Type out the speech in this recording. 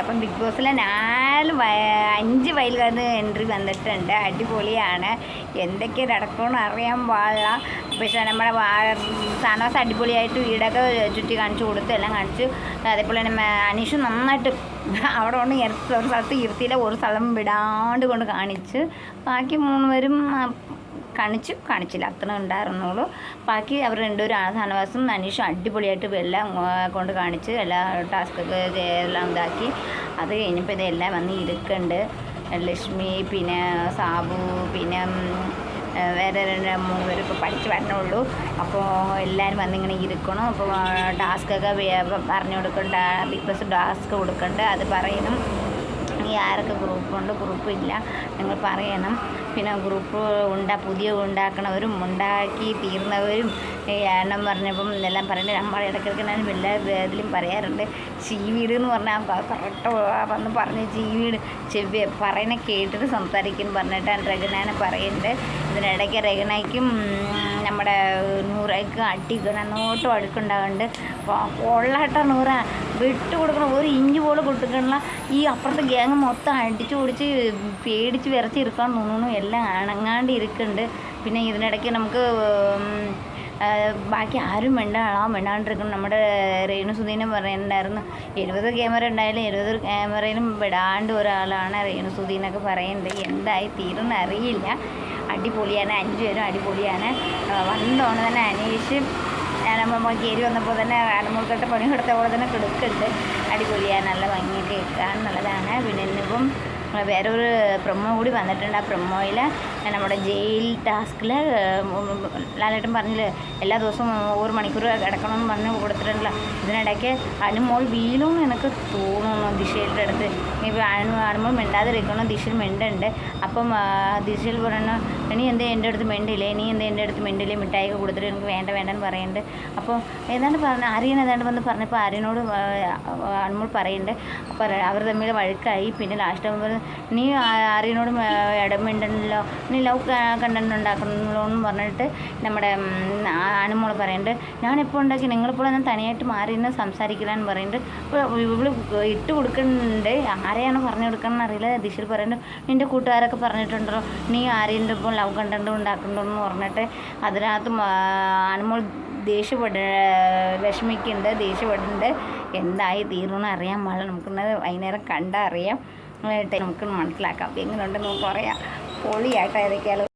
അപ്പം ബിഗ് ബോസിൽ നാല് അഞ്ച് വയലുകാരന് എൻട്രി വന്നിട്ടുണ്ട്. അടിപൊളിയാണ്. എന്തൊക്കെ നടക്കുമെന്ന് അറിയാൻ പാടില്ല. പക്ഷേ നമ്മുടെ സനോസ് അടിപൊളിയായിട്ട് വീടൊക്കെ ചുറ്റി കാണിച്ചു കൊടുത്തു എല്ലാം കാണിച്ചു അതേപോലെ തന്നെ അനീഷ് നന്നായിട്ട് അവിടെ കൊണ്ട് ഇരത്ത് ഒരു സ്ഥലത്ത് ഇരുത്തിയില്ല ഒരു സ്ഥലം വിടാണ്ട് കൊണ്ട് കാണിച്ച്. ബാക്കി മൂന്ന് പേരും കാണിച്ചു കാണിച്ചില്ല. അത്ര ഉണ്ടായിരുന്നുള്ളൂ. ബാക്കി അവർ രണ്ടുപേരും ആധാനവാസം ധനവാസും അനീഷും അടിപൊളിയായിട്ട് എല്ലാം കൊണ്ട് കാണിച്ച് എല്ലാ ടാസ്കൊക്കെ എല്ലാം ഇതാക്കി. അത് കഴിഞ്ഞപ്പോൾ ഇതെല്ലാം വന്ന് ഇരിക്കുന്നുണ്ട് ലക്ഷ്മി പിന്നെ സാബു പിന്നെ വേറെ രണ്ട് മൂന്ന് പേര് ഇപ്പോൾ പഠിച്ച് വരണുള്ളൂ. അപ്പോൾ എല്ലാവരും വന്നിങ്ങനെ ഇരിക്കണം. അപ്പോൾ ടാസ്കൊക്കെ പറഞ്ഞു കൊടുക്കണ്ട ബിഗ് ബോസ് ടാസ്ക് കൊടുക്കണ്ട. അത് പറയണം ഈ ആരൊക്കെ ഗ്രൂപ്പുണ്ട്? ഗ്രൂപ്പില്ല. നിങ്ങൾ പറയണം. പിന്നെ ഗ്രൂപ്പ് ഉണ്ടാ പുതിയ ഉണ്ടാക്കണവരും ഉണ്ടാക്കി തീർന്നവരും എണ്ണം പറഞ്ഞപ്പം എല്ലാം പറയുന്നത് നമ്മൾ ഇടയ്ക്കിടയ്ക്ക് ഞാൻ എല്ലാ ഇതിലും പറയാറുണ്ട്. ചീവീട് എന്ന് പറഞ്ഞാൽ കറക്റ്റ് വന്ന് പറഞ്ഞ് ചീവീട് ചെവി പറയുന്ന കേട്ടിട്ട് സംസാരിക്കുന്നു പറഞ്ഞിട്ടാണ് രഘുനാനെ പറയുന്നത് ഇതിനിടയ്ക്ക് രഘുനയ്ക്കും നമ്മുടെ നൂറയ്ക്ക് അടിക്കണം നോട്ടും അടുക്കുണ്ടാകുന്നുണ്ട് കൊള്ളാട്ടോ നൂറ. വിട്ടു കൊടുക്കണം ഒരു ഇഞ്ച് പോലും കൊടുക്കണില്ല ഈ അപ്പുറത്തെ ഗ്യാങ് മൊത്തം അടിച്ചു പൊടിച്ച് പേടിച്ച് വിറച്ചിരിക്കാൻ തോന്നുന്നു. എല്ലാം അണങ്ങാണ്ട് ഇരിക്കുന്നുണ്ട് പിന്നെ ഇതിനിടയ്ക്ക് നമുക്ക് ബാക്കി ആരും മിണ്ടാളാ മിണ്ടാണ്ടിരിക്കണം നമ്മുടെ രേണു സുധീനും പറയുന്നുണ്ടായിരുന്നു എഴുപത് ക്യാമറ ഉണ്ടായാലും എഴുപത് ക്യാമറയിലും വിടാണ്ട് ഒരാളാണ് രേണു സുധീനൊക്കെ പറയുന്നത് എന്തായി തീരുന്ന അറിയില്ല. അടിപൊളിയാണ് അഞ്ചു പേരും അടിപൊളിയാണ്. ആ, വന്നോണം തന്നെ അനീഷ് നമ്മൾ കയറി വന്നപ്പോൾ തന്നെ ആനമുൾക്കട്ട പണി കൊടുത്ത പോലെ തന്നെ കിടക്കുന്നുണ്ട്. അടിപൊളിയാണ് നല്ല ഭംഗിയൊക്കെ നല്ലതാണ്. പിന്നെ ഇന്നിപ്പം വേറൊരു പ്രൊമോ കൂടി വന്നിട്ടുണ്ട്. ആ പ്രൊമോയിൽ നമ്മുടെ ജയിൽ ടാസ്കിൽ ലാലേട്ടൻ പറഞ്ഞില്ലേ എല്ലാ ദിവസവും ഒരു മണിക്കൂർ കിടക്കണമെന്ന് പറഞ്ഞ് കൊടുത്തിട്ടുണ്ടല്ലോ. ഇതിനിടയ്ക്ക് അനുമോൾ വീലും എനിക്ക് തോന്നുന്നു ദിശയുടെ അടുത്ത്. ഇപ്പോൾ അനു അനുമോൾ മിണ്ടാതിരിക്കണം ദിശയിൽ മിണ്ടുണ്ട്. അപ്പം ദിശയിൽ പറയണ ഇനി എന്തേ എന്റെ അടുത്ത് മിണ്ടില്ലേ? നീ എന്തേ എന്റെ അടുത്ത് മിണ്ടില്ലേ? മിഠായിക്ക് കൊടുത്തിട്ട് എനിക്ക് വേണ്ട വേണ്ടെന്ന് പറയുന്നുണ്ട് അപ്പോൾ ഏതാണ്ട് പറഞ്ഞ ആര്യൻ ഏതാണ്ട് വന്ന് പറഞ്ഞപ്പോൾ ആര്യനോട് അനുമോൾ പറയുന്നുണ്ട് അപ്പോൾ അവർ തമ്മിൽ വഴക്കായി. പിന്നെ ലാസ്റ്റ് നീ ആര്യനോട് ഇടമിണ്ടല്ലോ നീ ലവ് കണ്ടന്റ് ഉണ്ടാക്കണമല്ലോ എന്ന് പറഞ്ഞിട്ട് നമ്മുടെ അനുമോൾ പറയുന്നുണ്ട് ഞാനിപ്പോൾ ഉണ്ടാക്കി നിങ്ങളിപ്പോൾ ഞാൻ തനിയായിട്ട് മാറി നിന്ന് സംസാരിക്കില്ലാന്ന് പറയുന്നുണ്ട് ഇവൾ ഇട്ട് കൊടുക്കുന്നുണ്ട് ആരെയാണ് പറഞ്ഞു കൊടുക്കണമെന്ന് അറിയില്ല. ദിശയിൽ പറയുന്നുണ്ട് നിന്റെ കൂട്ടുകാരൊക്കെ പറഞ്ഞിട്ടുണ്ടല്ലോ. നീ ആരെയുണ്ട് ഇപ്പോൾ ലവ് കണ്ടന്റ് ഉണ്ടാക്കണ്ടെന്ന് പറഞ്ഞിട്ട് അതിനകത്ത് ആനമോൾ ദേഷ്യപ്പെട വിഷമിക്കുന്നുണ്ട് ദേഷ്യപ്പെടുന്നുണ്ട് എന്തായി തീരുമെന്ന് അറിയാൻ പാടില്ല. നമുക്കിന്നത് വൈകുന്നേരം കണ്ടറിയാം നമുക്ക് മനസ്സിലാക്കാം. എങ്ങനെയുണ്ടെന്ന് നമുക്ക് പറയാം. പൊളിയായിട്ട് ഏതൊക്കെയാലും